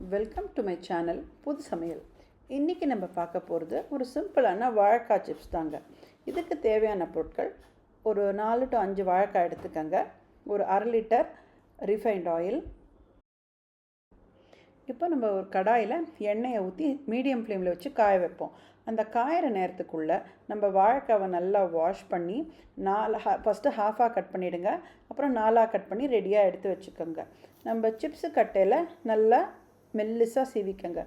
Welcome to my channel புது சமையல் இன்றைக்கி நம்ம பார்க்க போகிறது ஒரு சிம்பிளான வாழைக்காய் சிப்ஸ் தாங்க. இதுக்கு தேவையான பொருட்கள் ஒரு நாலு டு அஞ்சு வாழைக்காய் எடுத்துக்கோங்க. ஒரு அரை லிட்டர் ரிஃபைண்ட் ஆயில் இப்போ நம்ம ஒரு கடாயில் எண்ணெயை ஊற்றி மீடியம் ஃப்ளேமில் வச்சு காய வைப்போம். அந்த காயிற நேரத்துக்குள்ளே நம்ம வாழைக்காவை நல்லா வாஷ் பண்ணி நாலு ஹா ஃபஸ்ட்டு ஹாஃபாக கட் பண்ணிவிடுங்க அப்புறம் நாலாக கட் பண்ணி ரெடியாக எடுத்து வச்சுக்கோங்க. நம்ம சிப்ஸு கட்டையில் நல்லா மெல்லிசாக சீவிக்கங்க.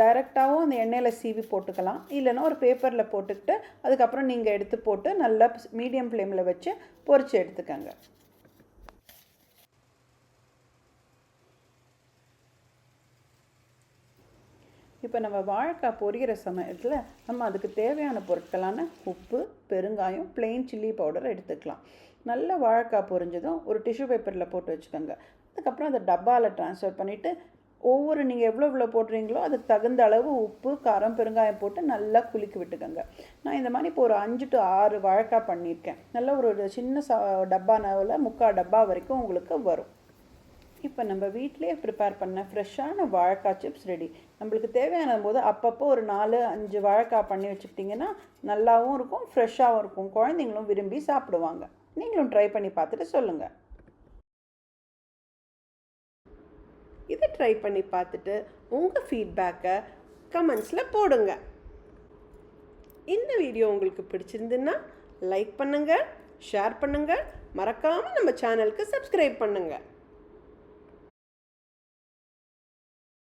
டைரெக்டாகவும் அந்த எண்ணெயில் சீவி போட்டுக்கலாம். இல்லைன்னா ஒரு பேப்பரில் போட்டுக்கிட்டு அதுக்கப்புறம் நீங்கள் எடுத்து போட்டு நல்லா மீடியம் ஃப்ளேமில் வச்சு பொரித்து எடுத்துக்கோங்க. இப்போ நம்ம வாழைக்காய் பொரிகிற சமயத்தில் நம்ம அதுக்கு தேவையான பொருட்களான உப்பு பெருங்காயம் பிளெயின் சில்லி பவுடர் எடுத்துக்கலாம். நல்ல வாழைக்காய் பொரிஞ்சதும் ஒரு டிஷ்யூ பேப்பரில் போட்டு வச்சுக்கோங்க. அதுக்கப்புறம் அதை டப்பாவில் ட்ரான்ஸ்ஃபர் பண்ணிவிட்டு ஒவ்வொரு நீங்கள் எவ்வளோ எவ்வளோ போடுறீங்களோ அதுக்கு தகுந்த அளவு உப்பு காரம் பெருங்காயம் போட்டு நல்லா குலுக்கி விட்டுக்கோங்க. நான் இந்த மாதிரி இப்போ ஒரு அஞ்சு டு ஆறு வாழைக்காய் பண்ணியிருக்கேன். நல்ல ஒரு சின்ன சா டப்பா நவில் முக்கால் டப்பா வரைக்கும் உங்களுக்கு வரும். இப்போ நம்ம வீட்டிலேயே ப்ரிப்பேர் பண்ண ஃப்ரெஷ்ஷான வாழைக்காய் சிப்ஸ் ரெடி நம்மளுக்கு தேவையான போது அப்பப்போ ஒரு நாலு அஞ்சு வாழைக்காய் பண்ணி வச்சுக்கிட்டிங்கன்னா நல்லாவும் இருக்கும் ஃப்ரெஷ்ஷாகவும் இருக்கும். குழந்தைங்களும் விரும்பி சாப்பிடுவாங்க. நீங்களும் ட்ரை பண்ணி பார்த்துட்டு சொல்லுங்கள் இதை ட்ரை பண்ணி பார்த்துட்டு உங்கள் ஃபீட்பேக்கை கமெண்ட்ஸில் போடுங்க. இந்த வீடியோ உங்களுக்கு பிடிச்சிருந்துன்னா லைக் பண்ணுங்கள் ஷேர் பண்ணுங்கள் மறக்காமல் நம்ம சேனலுக்கு சப்ஸ்கிரைப் பண்ணுங்கள்